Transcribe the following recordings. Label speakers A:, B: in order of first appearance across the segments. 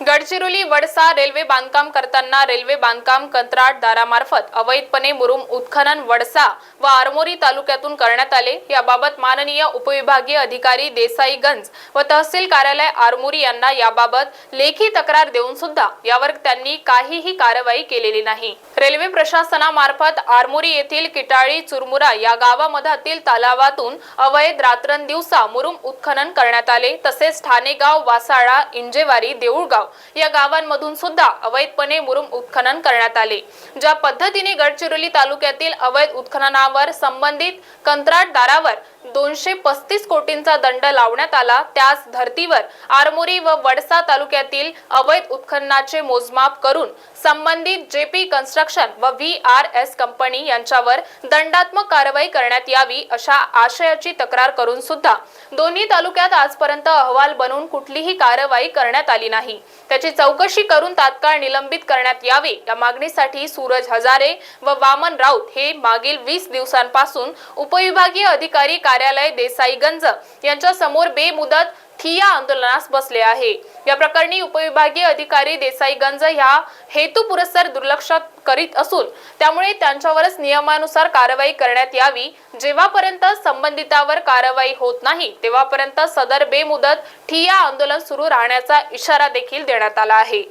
A: Gadchiroli Wadsa railway बांधकाम करताना railway बांधकाम कंत्राटदारामार्फत अवैधपणे मुरुम उत्खनन वडसा व आरमोरी तालुक्यातून करण्यात आले. याबाबत माननीय उपविभागीय अधिकारी देसाईगंज व तहसील कार्यालय आरमोरी यांना याबाबत लेखी तक्रार देऊन सुद्धा यावर त्यांनी काहीही कारवाई केलेली नाही. रेल्वे प्रशासनामार्फत आरमोरी येथील किटाळी चुरमुरा या गावामधातील तलावातून अवैध रात्रंदिवसा मुरुम उत्खनन करण्यात आले. तसेच ठाणेगाव वासाळा इंजेवारी देऊळगाव या गावांमधून सुद्धा अवैधपणे मुरुम उत्खनन करण्यात आले. ज्या पद्धतीने गडचिरोली तालुक्यातील अवैध उत्खननावर संबंधित कंत्राटदारावर दोनशे पस्तीस कोटींचा दंड लावण्यात आला. त्याच धर्तीवर आरमोरी व वडसा तालुक्यातील अवैध उत्खननाचे मोजमाप करून संबंधित जेपी कन्स्ट्रक्शन व व्ही आर एस कंपनी यांच्यावर दंडात्मक कारवाई करण्यात यावी अशा आशयाची तक्रार करून सुद्धा दोन्ही तालुक्यात आजपर्यंत अहवाल बनवून कुठलीही कारवाई करण्यात आली नाही. त्याची चौकशी करून तात्काळ निलंबित करण्यात यावे या मागणीसाठी सूरज हजारे व वामन राऊत हे मागील वीस दिवसांपासून उपविभागीय अधिकारी कार्यालय देसाईगंज यांच्या समोर बेमुदत ठिया आंदोलनास बसले आहे. या प्रकरणी उपविभागीय अधिकारी देसाईगंज ह्या हेतू पुरस्सर दुर्लक्ष करीत असून त्यामुळे त्यांच्यावरच नियमानुसार कारवाई करण्यात यावी. जेव्हापर्यंत संबंधितावर कारवाई होत नाही तेव्हापर्यंत सदर बेमुदत ठिया आंदोलन सुरू राहण्याचा इशारा देखील देण्यात आला आहे.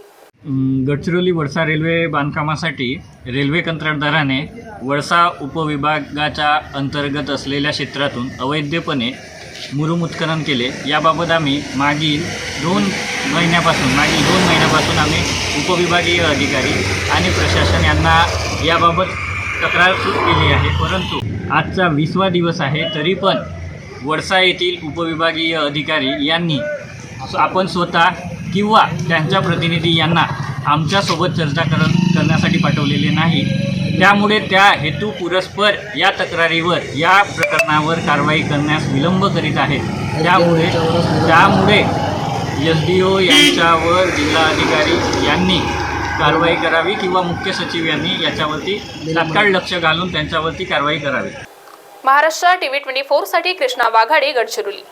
B: गडचिरोली वडसा रेल्वे बांधकामासाठी रेल्वे कंत्राटदाराने वळसा उपविभागाच्या अंतर्गत असलेल्या क्षेत्रातून अवैधपणे मुरुम उत्खनन केले. याबाबत आम्ही मागील दोन महिन्यापासून मागील दोन महिन्यापासून आम्ही उपविभागीय अधिकारी आणि प्रशासन यांना याबाबत तक्रार केली आहे. परंतु आजचा वीसवा दिवस आहे तरी पण वडसा येथील उपविभागीय अधिकारी यांनी आपण स्वतः किंवा त्यांच्या प्रतिनिधी यांना आमच्यासोबत चर्चा कर करण्यासाठी पाठवलेले नाही. त्यामुळे त्या हेतू पुरस्पर या तक्रारीवर या प्रकरणावर कारवाई करण्यास विलंब करीत आहेत. त्यामुळे त्यामुळे एस डी ओ यांच्यावर जिल्हाधिकारी यांनी कारवाई करावी किंवा मुख्य सचिव यांनी याच्यावरती तात्काळ लक्ष घालून त्यांच्यावरती कारवाई करावी.
A: महाराष्ट्र टीव्ही ट्वेंटी फोरसाठी कृष्णा वाघाडे गडचिरोली.